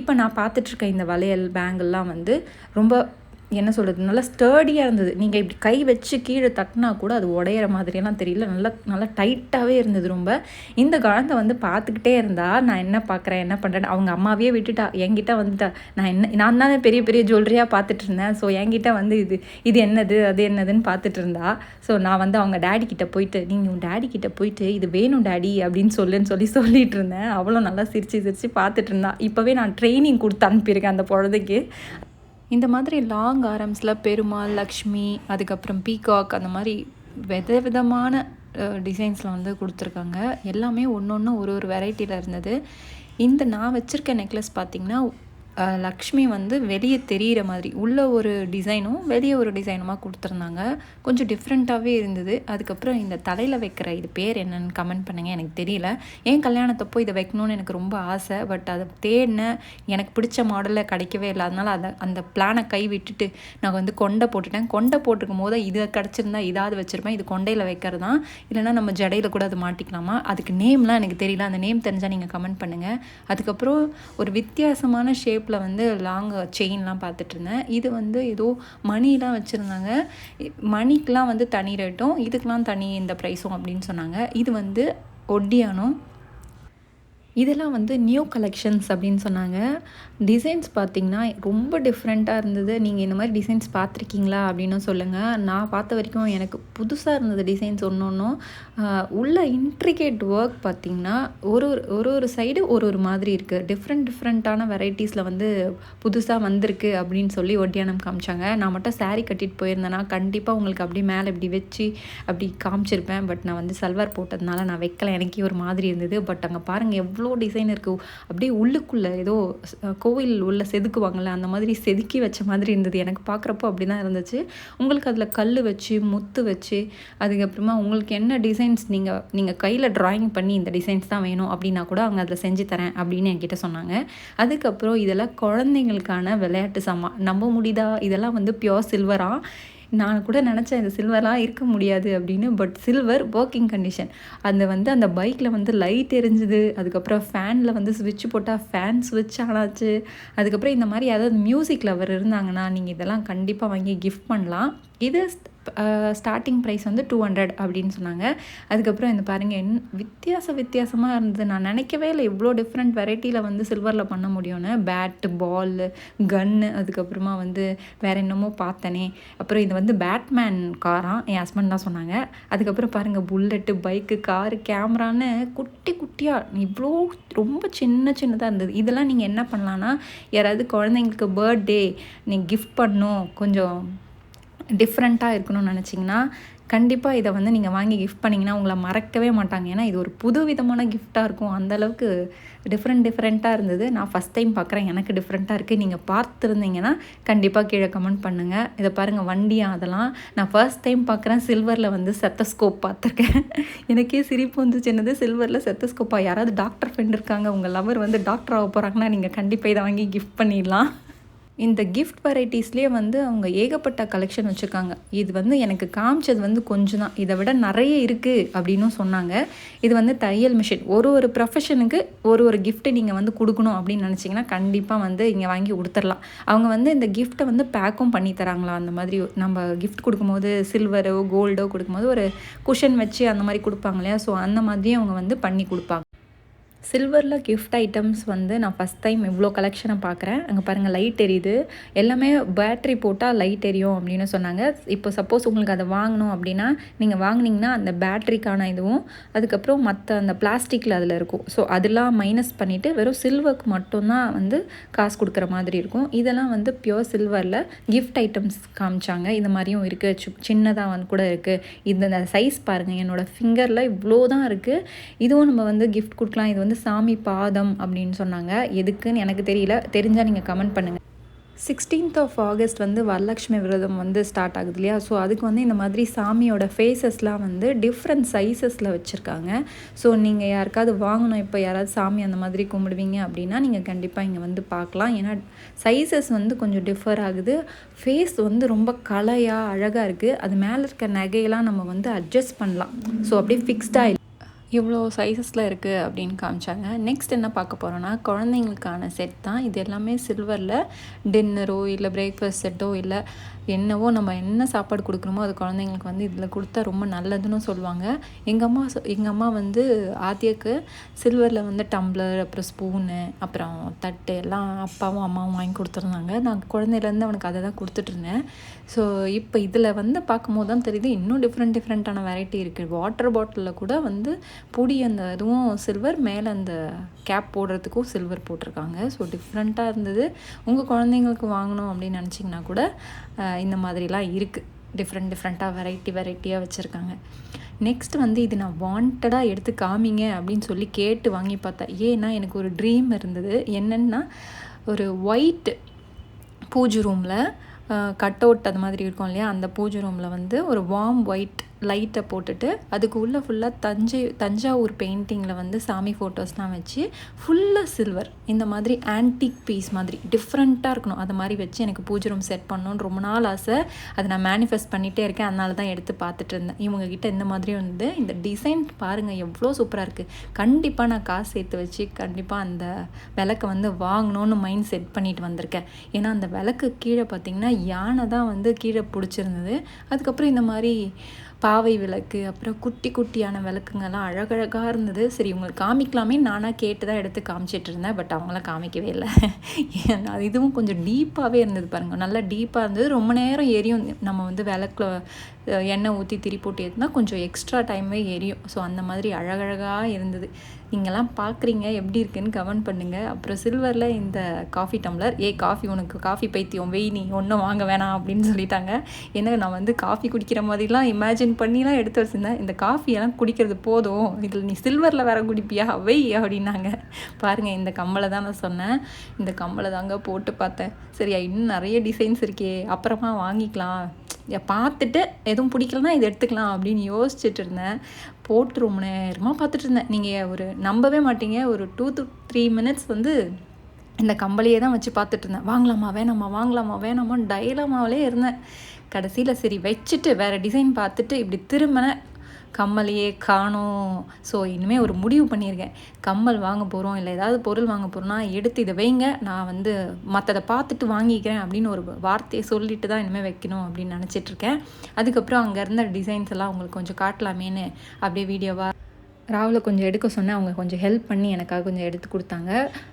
இப்போ நான் பார்த்துட்ருக்க இந்த வளையல் பேங்கெல்லாம் வந்து ரொம்ப என்ன சொல்கிறது நல்லா ஸ்டர்டியாக இருந்தது. நீங்கள் இப்படி கை வச்சு கீழே தட்டினா கூட அது உடையிற மாதிரியெல்லாம் தெரியல. நல்லா நல்லா டைட்டாகவே இருந்தது ரொம்ப. இந்த குழந்தை வந்து பார்த்துக்கிட்டே இருந்தா நான் என்ன பார்க்குறேன் என்ன பண்ணுறேன் அவங்க அம்மாவே விட்டுட்டா என்கிட்ட வந்துட்டா நான் என்ன நான் தானே பெரிய பெரிய ஜுவல்லரியாக பார்த்துட்டு இருந்தேன். ஸோ என்கிட்ட வந்து இது இது என்னது அது என்னதுன்னு பார்த்துட்டு இருந்தா. ஸோ நான் வந்து அவங்க டேடி கிட்ட போயிட்டு நீங்கள் உன் டேடி கிட்ட போயிட்டு இது வேணும் டேடி அப்படின்னு சொல்லுன்னு சொல்லி சொல்லிட்டு இருந்தேன். அவ்வளோ நல்லா சிரிச்சு சிரிச்சு பார்த்துட்டு இருந்தா. இப்போவே நான் ட்ரைனிங் கொடுத்து அனுப்பியிருக்கேன் அந்த குழந்தைக்கு இந்த மாதிரி லாங் ஆரம்ஸில் பெருமாள் லக்ஷ்மி அதுக்கப்புறம் பீகாக் அந்த மாதிரி வித விதமான டிசைன்ஸில் வந்து கொடுத்துருக்காங்க. எல்லாமே ஒன்று ஒன்று ஒரு ஒரு வெரைட்டியில் இருந்தது. இந்த நான் வச்சுருக்க நெக்லஸ் பார்த்திங்கன்னா லக்ஷ்மி வந்து வெளியே தெரிகிற மாதிரி உள்ள ஒரு டிசைனும் வெளியே ஒரு டிசைனுமாக கொடுத்துருந்தாங்க. கொஞ்சம் டிஃப்ரெண்ட்டாகவே இருந்தது. அதுக்கப்புறம் இந்த தலையில் வைக்கிற இது பேர் என்னன்னு கமெண்ட் பண்ணுங்க எனக்கு தெரியல. ஏன் கல்யாணத்தப்போ இதை வைக்கணும்னு எனக்கு ரொம்ப ஆசை. பட் அதை தேடினேன் எனக்கு பிடிச்ச மாடலில் கிடைக்கவே இல்லை. அதனால் அதை அந்த பிளானை கை விட்டுட்டு நான் வந்து கொண்டை போட்டுட்டேன். கொண்டை போட்டிருக்கும் போது இது கிடச்சிருந்தா இதாவது வச்சுருப்பேன். இது கொண்டையில் வைக்கிறது தான். இல்லைனா நம்ம ஜடையில் கூட அது மாட்டிக்கலாமா? அதுக்கு நேம்லாம் எனக்கு தெரியல. அந்த நேம் தெரிஞ்சால் நீங்கள் கமெண்ட் பண்ணுங்கள் அதுக்கப்புறம் ஒரு வித்தியாசமான ஷேப் ஷேப்பில் வந்து லாங் செயின்லாம் பார்த்துட்டு இருந்தேன் இது வந்து ஏதோ மணிலாம் வச்சுருந்தாங்க. மணிக்கெலாம் வந்து தனி ரேட்டும் இதுக்கெலாம் தனி இந்த ப்ரைஸும் அப்படின்னு சொன்னாங்க. இது வந்து ஒட்டியானம் இதெல்லாம் வந்து நியூ கலெக்ஷன்ஸ் அப்படின்னு சொன்னாங்க. டிசைன்ஸ் பார்த்தீங்கன்னா ரொம்ப டிஃப்ரெண்ட்டாக இருந்தது. நீங்கள் இந்த மாதிரி டிசைன்ஸ் பார்த்துருக்கீங்களா அப்படின்னு சொல்லுங்கள் நான் பார்த்த வரைக்கும் எனக்கு புதுசாக இருந்தது டிசைன்ஸ் ஒன்று ஒன்றும் உள்ள இன்ட்ரிகேட் ஒர்க் பார்த்திங்கன்னா ஒரு ஒரு ஒரு ஒரு சைடு ஒரு ஒரு மாதிரி இருக்குது டிஃப்ரெண்ட் டிஃப்ரெண்ட்டான வெரைட்டிஸில் வந்து புதுசாக வந்திருக்கு அப்படின்னு சொல்லி ஒட்டியானம் காமிச்சாங்க. நான் மட்டும் saree கட்டிட்டு போயிருந்தேன்னா கண்டிப்பாக உங்களுக்கு அப்படியே மேலே இப்படி வச்சு அப்படி காமிச்சிருப்பேன். பட் நான் வந்து சல்வார் போட்டதுனால நான் வைக்கல. எனக்கே ஒரு மாதிரி இருந்தது. பட் அங்கே பாருங்கள் எவ்வளோ அவ்வளோ டிசைன் இருக்குது அப்படியே உள்ளுக்குள்ளே ஏதோ கோவில் உள்ள செதுக்குவாங்கள்ல அந்த மாதிரி செதுக்கி வச்ச மாதிரி இருந்தது. எனக்கு பார்க்குறப்போ அப்படி தான் இருந்துச்சு. உங்களுக்கு அதில் கல் வச்சு முத்து வச்சு அதுக்கப்புறமா உங்களுக்கு என்ன டிசைன்ஸ் நீங்கள் நீங்கள் கையில் ட்ராயிங் பண்ணி இந்த டிசைன்ஸ் தான் வேணும் அப்படின்னா கூட அவங்க அதில் செஞ்சு தரேன் அப்படின்னு என்கிட்ட சொன்னாங்க. அதுக்கப்புறம் இதெல்லாம் குழந்தைங்களுக்கான விளையாட்டு சாமான் நம்ப முடியுதா? இதெல்லாம் வந்து பியோர் சில்வரா நான் கூட நினச்சேன் இந்த சில்வர்லாம் இருக்க முடியாது அப்படின்னு பட் சில்வர் ஒர்க்கிங் கண்டிஷன் அந்த வந்து அந்த பைக்கில் வந்து லைட் எரிஞ்சுது. அதுக்கப்புறம் ஃபேனில் வந்து சுவிட்ச் போட்டால் ஃபேன் ஸ்விட்ச் ஆனாச்சு. அதுக்கப்புறம் இந்த மாதிரி ஏதாவது மியூசிக் லவர் இருந்தாங்கன்னா நீங்கள் இதெல்லாம் கண்டிப்பாக வாங்கி கிஃப்ட் பண்ணலாம். இது ஸ்டார்டிங் ப்ரைஸ் வந்து டூ ஹண்ட்ரட் அப்படின்னு சொன்னாங்க. அதுக்கப்புறம் இந்த பாருங்கள் என் வித்தியாச வித்தியாசமாக இருந்தது. நான் நினைக்கவே இல்லை இவ்வளோ டிஃப்ரெண்ட் வெரைட்டியில் வந்து சில்வரில் பண்ண முடியும்னு. பேட்டு பால் கன்னு அதுக்கப்புறமா வந்து வேற என்னமோ பார்த்தனே. அப்புறம் இது வந்து பேட்மேன் காராம் என் ஹஸ்பண்ட் தான் சொன்னாங்க. அதுக்கப்புறம் பாருங்கள் புல்லட்டு பைக்கு காரு கேமரான்னு குட்டி குட்டியாக இவ்வளோ ரொம்ப சின்ன சின்னதாக இருந்தது. இதெல்லாம் நீங்கள் என்ன பண்ணலான்னா யாராவது குழந்தைங்களுக்கு பர்த்டே நீங்கள் கிஃப்ட் பண்ணும் கொஞ்சம் டிஃப்ரெண்ட்டாக இருக்கணும்னு நினச்சிங்கன்னா கண்டிப்பாக இதை வந்து நீங்கள் வாங்கி கிஃப்ட் பண்ணிங்கன்னா உங்களை மறக்கவே மாட்டாங்க. ஏன்னா இது ஒரு புது விதமான கிஃப்டாக இருக்கும். அந்த அளவுக்கு டிஃப்ரெண்ட் டிஃப்ரெண்ட்டாக இருந்தது. நான் ஃபஸ்ட் டைம் பார்க்குறேன் எனக்கு டிஃப்ரெண்ட்டாக இருக்குது நீங்கள் பார்த்துருந்தீங்கன்னா கண்டிப்பாக கீழே கமெண்ட் பண்ணுங்கள் இதை பாருங்கள் வண்டியாக அதெல்லாம். நான் ஃபர்ஸ்ட் டைம் பார்க்குறேன் சில்வரில் வந்து செத்தஸ்கோப் பார்த்துருக்கேன். <laughs> எனக்கே சிரிப்பு வந்துச்சு. என்னது? சில்வரில் செத்தஸ்கோப்பாக யாராவது டாக்டர் ஃப்ரெண்ட் இருக்காங்க. உங்கள் லவர் வந்து டாக்டர் ஆக போகிறாங்கன்னா நீங்கள் கண்டிப்பாக இதை வாங்கி கிஃப்ட் பண்ணிடலாம். இந்த கிஃப்ட் வெரைட்டிஸ்லேயே வந்து அவங்க ஏகப்பட்ட கலெக்ஷன் வச்சுருக்காங்க. இது வந்து எனக்கு காமிச்சது வந்து கொஞ்சம் தான் இதை விட நிறைய இருக்குது அப்படின்னும் சொன்னாங்க. இது வந்து தையல் மிஷின் ஒரு ஒரு ப்ரொஃபஷனுக்கு ஒரு ஒரு கிஃப்ட்டு நீங்கள் வந்து கொடுக்கணும் அப்படின்னு நினச்சிங்கன்னா கண்டிப்பாக வந்து இங்கே வாங்கி கொடுத்துடலாம். அவங்க வந்து இந்த கிஃப்ட்டை வந்து பேக்கும் பண்ணி தராங்களா? அந்த மாதிரி நம்ம கிஃப்ட் கொடுக்கும்போது சில்வரோ கோல்டோ கொடுக்கும்போது ஒரு குஷன் வச்சு அந்த மாதிரி கொடுப்பாங்க இல்லையா? ஸோ அந்த மாதிரியும் அவங்க வந்து பண்ணி கொடுப்பாங்க. சில்வரில் கிஃப்ட் ஐட்டம்ஸ் வந்து நான் ஃபஸ்ட் டைம் இவ்வளோ கலெக்ஷனை பார்க்குறேன் அங்கே பாருங்கள் லைட் எரியுது. எல்லாமே பேட்ரி போட்டால் லைட் எரியும் அப்படின்னு சொன்னாங்க. இப்போ சப்போஸ் உங்களுக்கு அதை வாங்கணும் அப்படின்னா நீங்கள் வாங்கினீங்கன்னா அந்த பேட்ரிக்கான இதுவும் அதுக்கப்புறம் மற்ற அந்த பிளாஸ்டிக்கில் அதில் இருக்கும். ஸோ அதெல்லாம் மைனஸ் பண்ணிவிட்டு வெறும் சில்வருக்கு மட்டும்தான் வந்து காசு கொடுக்குற மாதிரி இருக்கும். இதெல்லாம் வந்து பியோர் சில்வரில் கிஃப்ட் ஐட்டம்ஸ் காமிச்சாங்க. இந்த மாதிரியும் இருக்குது சு சின்னதாக வந்து கூட இருக்குது இந்த சைஸ் பாருங்கள் என்னோடய ஃபிங்கரில் இவ்வளோ தான் இருக்குது இதுவும் நம்ம வந்து கிஃப்ட் கொடுக்கலாம். இது வந்து சாமி பாதம் அப்படின்னு சொன்னாங்க. எதுக்குன்னு எனக்கு தெரியல. தெரிஞ்சால் நீங்கள் கமெண்ட் பண்ணுங்கள் சிக்ஸ்டீன்த் ஆஃப் ஆகஸ்ட் வந்து வரலட்சுமி விரதம் வந்து ஸ்டார்ட் ஆகுது இல்லையா? ஸோ அதுக்கு வந்து இந்த மாதிரி சாமியோட ஃபேஸஸ்லாம் வந்து டிஃப்ரெண்ட் சைஸஸில் வச்சுருக்காங்க. ஸோ நீங்கள் யாருக்காவது வாங்கணும். இப்போ யாராவது சாமி அந்த மாதிரி கும்பிடுவீங்க அப்படின்னா நீங்கள் கண்டிப்பாக இங்கே வந்து பார்க்கலாம். ஏன்னா சைஸஸ் வந்து கொஞ்சம் டிஃபர் ஆகுது. ஃபேஸ் வந்து ரொம்ப கலையாக அழகாக இருக்குது அது மேலே இருக்க நகையெல்லாம் நம்ம வந்து அட்ஜஸ்ட் பண்ணலாம். ஸோ அப்படியே ஃபிக்ஸ்டாக இவ்வளோ சைஸஸில் இருக்குது அப்படின்னு காமிச்சாங்க. நெக்ஸ்ட் என்ன பார்க்க போகிறோன்னா குழந்தைங்களுக்கான செட் தான். இது எல்லாமே சில்வரில் டின்னரோ இல்லை பிரேக்ஃபாஸ்ட் செட்டோ இல்லை என்னவோ நம்ம என்ன சாப்பாடு கொடுக்குறோமோ அது குழந்தைங்களுக்கு வந்து இதில் கொடுத்தா ரொம்ப நல்லதுன்னு சொல்லுவாங்க. எங்கள் அம்மா சொ- எங்கள் அம்மா வந்து ஆத்தியக்கு சில்வரில் வந்து டம்ளர் அப்புறம் ஸ்பூனு அப்புறம் தட்டு எல்லாம் அப்பாவும் அம்மாவும் வாங்கி கொடுத்துருந்தாங்க. நான் குழந்தையிலேருந்து அவனுக்கு அதை தான் கொடுத்துட்ருந்தேன் ஸோ இப்போ இதில் வந்து பார்க்கும்போது தான் தெரியுது இன்னும் டிஃப்ரெண்ட் டிஃப்ரெண்ட்டான வெரைட்டி இருக்குது வாட்டர் பாட்டிலில் கூட வந்து பொடி அந்த இதுவும் சில்வர் மேலே அந்த கேப் போடுறதுக்கும் சில்வர் போட்டிருக்காங்க. ஸோ டிஃப்ரெண்ட்டாக இருந்தது. உங்கள் குழந்தைங்களுக்கு வாங்கணும் அப்படின்னு நினச்சிங்கன்னா கூட இந்த மாதிரிலாம் இருக்குது டிஃப்ரெண்ட் டிஃப்ரெண்ட்டாக வெரைட்டி வெரைட்டியாக வச்சுருக்காங்க. நெக்ஸ்ட் வந்து இது நான் வாண்டடாக எடுத்து காமிங்க அப்படின்னு சொல்லி கேட்டு வாங்கி பார்த்தேன் ஏன்னா எனக்கு ஒரு ட்ரீம் இருந்தது. என்னென்னா ஒரு ஒயிட் பூஜை ரூமில் கட் அவுட் அது மாதிரி இருக்கும் இல்லையா? அந்த பூஜை ரூமில் வந்து ஒரு வார்ம் ஒயிட் லைட்டை போட்டுட்டு அதுக்கு உள்ளே ஃபுல்லாக தஞ்சை தஞ்சாவூர் பெயிண்டிங்கில் வந்து சாமி ஃபோட்டோஸ்லாம் வச்சு ஃபுல்லாக சில்வர் இந்த மாதிரி ஆன்டிக் பீஸ் மாதிரி டிஃப்ரெண்ட்டாக இருக்கணும். அது மாதிரி வச்சு எனக்கு பூஜை ரூம் செட் பண்ணணும்னு ரொம்ப நாள் ஆசை. அதை நான் மேனிஃபெஸ்ட் பண்ணிகிட்டே இருக்கேன். அதனால தான் எடுத்து பார்த்துட்டு இருந்தேன். இவங்ககிட்ட இந்த மாதிரி வந்து இந்த டிசைன் பாருங்கள் எவ்வளோ சூப்பராக இருக்குது கண்டிப்பாக நான் காசு சேர்த்து வச்சு கண்டிப்பாக அந்த விளக்கை வந்து வாங்கணும்னு மைண்ட் செட் பண்ணிட்டு வந்திருக்கேன். ஏன்னா அந்த விளக்கு கீழே பார்த்தீங்கன்னா யானை தான் வந்து கீழே பிடிச்சிருந்தது. அதுக்கப்புறம் இந்த மாதிரி பாவை விளக்கு அப்புறம் குட்டி குட்டியான விளக்குங்கெல்லாம் அழகழகாக இருந்தது. சரி உங்களுக்கு காமிக்கலாமே. நானாக கேட்டு தான் எடுத்து காமிச்சிட்டு இருந்தேன். பட் அவங்களாம் காமிக்கவே இல்லை. அது இதுவும் கொஞ்சம் டீப்பாகவே இருந்தது பாருங்கள் நல்லா டீப்பாக இருந்தது. ரொம்ப நேரம் எரியும். நம்ம வந்து விளக்குல எண்ணெய் ஊற்றி திரி போட்டு ஏற்றினா கொஞ்சம் எக்ஸ்ட்ரா டைமே எரியும். ஸோ அந்த மாதிரி அழகழகாக இருந்தது. நீங்கள்லாம் பார்க்குறீங்க எப்படி இருக்குன்னு கமெண்ட் பண்ணுங்கள் அப்புறம் சில்வரில் இந்த காஃபி டம்ளர் ஏ காஃபி உனக்கு காஃபி பைத்தியம் வெய் நீ ஒன்றும் வாங்க வேணாம் அப்படின்னு சொல்லிட்டாங்க. ஏன்னா நான் வந்து காஃபி குடிக்கிற மாதிரிலாம் இமேஜின் பண்ணிலாம் எடுத்து வச்சுருந்தேன். இந்த காஃபியெல்லாம் குடிக்கிறது போதும். இதில் நீ சில்வரில் வேற குடிப்பியா? வெய் அப்படின்னாங்க. பாருங்கள் இந்த கம்பளை தான் நான் சொன்னேன். இந்த கம்மலை தாங்க போட்டு பார்த்தேன். சரியா இன்னும் நிறைய டிசைன்ஸ் இருக்கே. அப்புறமா வாங்கிக்கலாம். பார்த்துட்டு எதுவும் பிடிக்கலனா இதை எடுத்துக்கலாம் அப்படின்னு யோசிச்சுட்டு இருந்தேன். போட்டு ரொம்ப நேரமாக பார்த்துட்டு இருந்தேன். நீங்கள் ஒரு நம்பவே மாட்டீங்க. ஒரு டூ டு த்ரீ மினிட்ஸ் வந்து இந்த கம்பளியே தான் வச்சு பார்த்துட்டு இருந்தேன். வாங்கலாமா வேணாமா வாங்கலாமா வேணாமா டைலாமாவிலே இருந்தேன். கடைசியில் சரி வச்சுட்டு வேறு டிசைன் பார்த்துட்டு இப்படி திரும்பினேன். கம்மலையே காணோம். ஸோ இனிமேல் ஒரு முடிவு பண்ணியிருக்கேன். கம்மல் வாங்க போகிறோம் இல்லை ஏதாவது பொருள் வாங்க போகிறோம்னா எடுத்து இதை வைங்க. நான் வந்து மற்றதை பார்த்துட்டு வாங்கிக்கிறேன் அப்படின்னு ஒரு வார்த்தையை சொல்லிட்டு தான் இனிமேல் வைக்கணும் அப்படின்னு நினச்சிட்ருக்கேன் அதுக்கப்புறம் அங்கே இருந்த டிசைன்ஸ் எல்லாம் உங்களுக்கு கொஞ்சம் காட்டலாமேன்னு அப்படியே வீடியோவாக ராகுலை கொஞ்சம் எடுக்க சொன்னேன். அவங்க கொஞ்சம் ஹெல்ப் பண்ணி எனக்காக கொஞ்சம் எடுத்து கொடுத்தாங்க.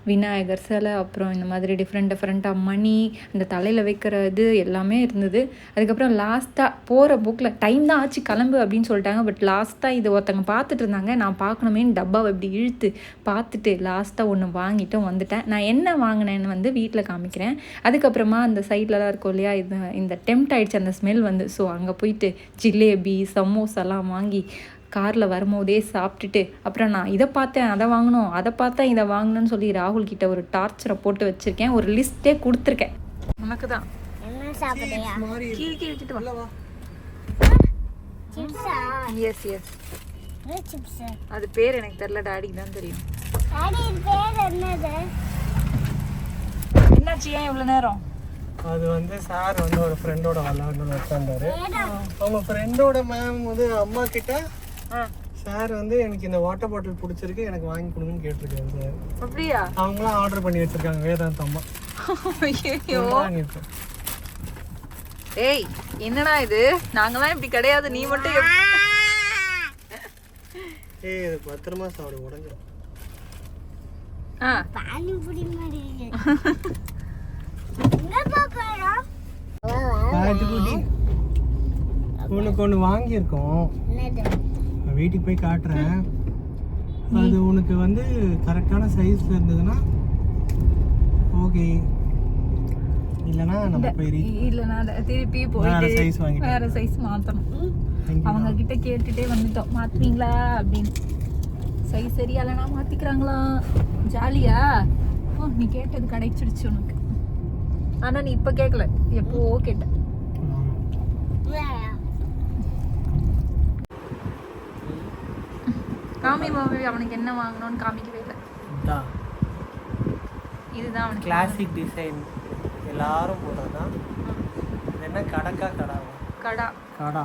விநாயகர் சிலை அப்புறம் இந்த மாதிரி டிஃப்ரெண்ட் டிஃப்ரெண்ட்டாக மணி இந்த தலையில் வைக்கிற இது எல்லாமே இருந்தது. அதுக்கப்புறம் லாஸ்ட்டாக போகிற புக்கில் டைம் தான் ஆச்சு கிளம்பு அப்படின்னு சொல்லிட்டாங்க. பட் லாஸ்ட்டாக இது ஒருத்தங்க பார்த்துட்டு இருந்தாங்க. நான் பார்க்கணுமேன்னு டப்பாவை இப்படி இழுத்து பார்த்துட்டு லாஸ்ட்டாக ஒன்று வாங்கிட்டு வந்துட்டேன். நான் என்ன வாங்கினேன்னு வந்து வீட்டில் காமிக்கிறேன். அதுக்கப்புறமா அந்த சைட்லலாம் இருக்கும் இல்லையா இது இந்த டெம்ட் ஆகிடுச்சு அந்த ஸ்மெல் வந்து. ஸோ அங்கே போயிட்டு ஜிலேபி சமோசாலாம் வாங்கி காரில் வரும்போதே சாப்பிட்டுட்டு அப்புறம் நான் இதை பார்த்தேன் அதை வாங்கணும் அதை பார்த்தேன் இதை வாங்கணும்னு சொல்லி ராகுல் கிட்ட ஒரு டார்ச்சரை போட்டு வச்சுருக்கேன். ஒரு லிஸ்ட்டே கொடுத்துருக்கேன். உனக்கு தான் என்ன சாப்பிடுறியா? மாதிரி கீழே கீழே விட்டுட்டு வா. உள்ளவா சிப்ஸா எஸ் எஸ் அது பேர் எனக்கு தெரில டாடிக்கு தான் தெரியும். என்னாச்சு ஏன் இவ்வளோ நேரம்? அது வந்து சார் வந்து ஒரு ஃப்ரெண்டோட விளாடணும்னு உட்காந்தாரு அவங்க ஃப்ரெண்டோட மேம் வந்து அம்மா கிட்ட சார் வந்து எனக்கு இந்த வாட்டர் பாட்டில் பிடிச்சிருக்கு எனக்கு வாங்கி கொடுங்கன்னு கேட்டிருக்காங்க சார். அப்படியா? அவங்களாம் ஆர்டர் பண்ணி வச்சிருக்காங்க வேதாந்த் அம்மா. ஐயோ ஏய் என்னடா இது? நாங்களாம் இப்படி கிடையாது நீ மட்டும் எப்படி- ஏய் இது பத்திரமா சாப்பிடு உடஞ்சு. ஆ. பானிபூரி மாதிரி இருக்கு உனக்கு ஒன்று வாங்கியிருக்கோம் வீட்டுக்கு போய் காட்டுறேன். அது உனக்கு வந்து கரெக்டான சைஸ்ல இருந்ததுன்னா ஓகே இல்லைன்னா நம்ம போய் ரீ- இல்ல நான் திருப்பி வேற போயிட்டு சைஸ் வாங்கிட்டேன் வேற சைஸ் மாத்தணும். அவங்க கிட்ட கேட்டுட்டே வந்துட்டோம். மாத்துவீங்களா அப்படின்னு. சைஸ் சரியாலனா மாத்திக்கிறாங்களா? ஜாலியா? ஓ நீ கேட்டது கிடைச்சிடுச்சு உனக்கு. ஆனா நீ இப்ப கேட்கல எப்போ கேட்ட காமி மாமி அவனுக்கு என்ன வாங்கணும்னு காமிக்கவே இல்லை. இதுதான் அவனுக்கு. கிளாசிக் டிசைன் எல்லாரும் போட்டதுதான். இது என்ன கடக்கா கடாவா கடா. கடா.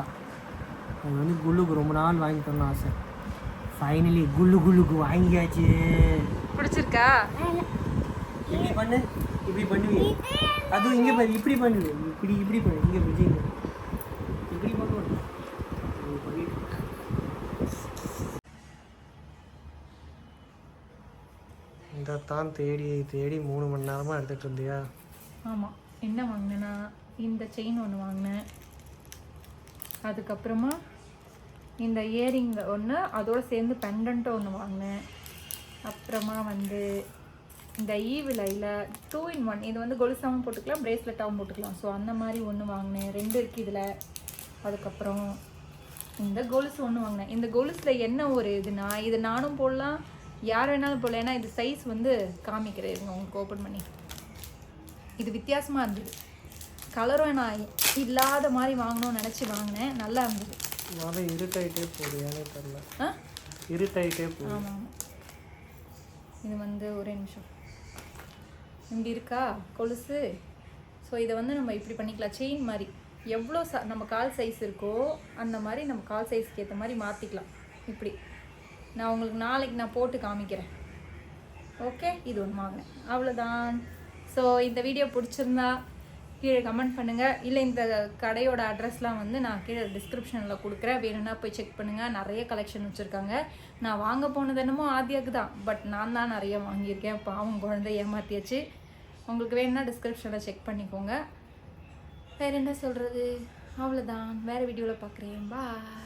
அது வந்து குல்லுக்கு ரொம்ப நாள் வாங்கிட்டோம்னு ஆசை. ஃபைனலி குல்லு குல்லுக்கு வாங்கியாச்சு. பிடிச்சிருக்கா? இப்படி பண்ணு இப்படி பண்ணுவி அதுவும் இங்கே இப்படி பண்ணுவி இப்படி இப்படி பண்ணு. இங்கே விஜய் இப்படி பண்ணுவோம் இந்த தான் தேடி தேடி மூணு மணி நேரமாக எடுத்துகிட்டு இருந்தியா? ஆமாம் என்ன வாங்கினேன்னா இந்த செயின் ஒன்று வாங்கினேன். அதுக்கப்புறமா இந்த இயரிங் ஒன்று அதோடு சேர்ந்து பெண்டன்ட்டு ஒன்று வாங்கினேன். அப்புறமா வந்து இந்த ஈவிலையில் டூ இன் ஒன் இது வந்து கொலுசாவும் போட்டுக்கலாம் பிரேஸ்லெட்டாகவும் போட்டுக்கலாம். ஸோ அந்த மாதிரி ஒன்று வாங்கினேன். ரெண்டு இருக்குது இதில். அதுக்கப்புறம் இந்த கொலுசு ஒன்று வாங்கினேன். இந்த கொலுசில் என்ன ஒரு இதுனா இது நானும் போடலாம் யார் வேணாலும் போடலாம் ஏன்னா இது சைஸ் வந்து காமிக்கிறேன். உங்களுக்கு ஓப்பன் பண்ணி. இது வித்தியாசமாக இருந்தது. கலரும் நான் இல்லாத மாதிரி வாங்கணும்னு நினச்சி வாங்கினேன். நல்லா இருந்தது. வர இருட்டாயிட்டே போகுது ஏனே தெரில ஆ? இருட்டாயிட்டே போகுது. ஆமாம் இது வந்து ஒரே நிமிஷம். இப்படி இருக்கா? கொலுசு. ஸோ இதை வந்து நம்ம இப்படி பண்ணிக்கலாம். செயின் மாதிரி. எவ்வளோ ச நம்ம கால் சைஸ் இருக்கோ அந்த மாதிரி நம்ம கால் சைஸ்க்கு ஏற்ற மாதிரி மாற்றிக்கலாம் இப்படி. நான் உங்களுக்கு நாளைக்கு நான் போட்டு காமிக்கிறேன். ஓகே இது ஒன்று வாங்கினேன் அவ்வளோதான் ஸோ இந்த வீடியோ பிடிச்சிருந்தா கீழே கமெண்ட் பண்ணுங்கள் இல்லை இந்த கடையோட அட்ரஸ்லாம் வந்து நான் கீழே டிஸ்கிரிப்ஷனில் கொடுக்குறேன். வேணும்னா போய் செக் பண்ணுங்கள் நிறைய கலெக்ஷன் வச்சுருக்காங்க. நான் வாங்க போனது என்னமோ ஆதியாக்கு தான். பட் நான் தான் நிறைய வாங்கியிருக்கேன். பாவம் குழந்தை ஏமாற்றியாச்சு உங்களுக்கு வேணும்னா டிஸ்கிரிப்ஷனில் செக் பண்ணிக்கோங்க. வேறு என்ன சொல்கிறது அவ்வளோதான் வேறு வீடியோவில் பார்க்குறேன் பாய்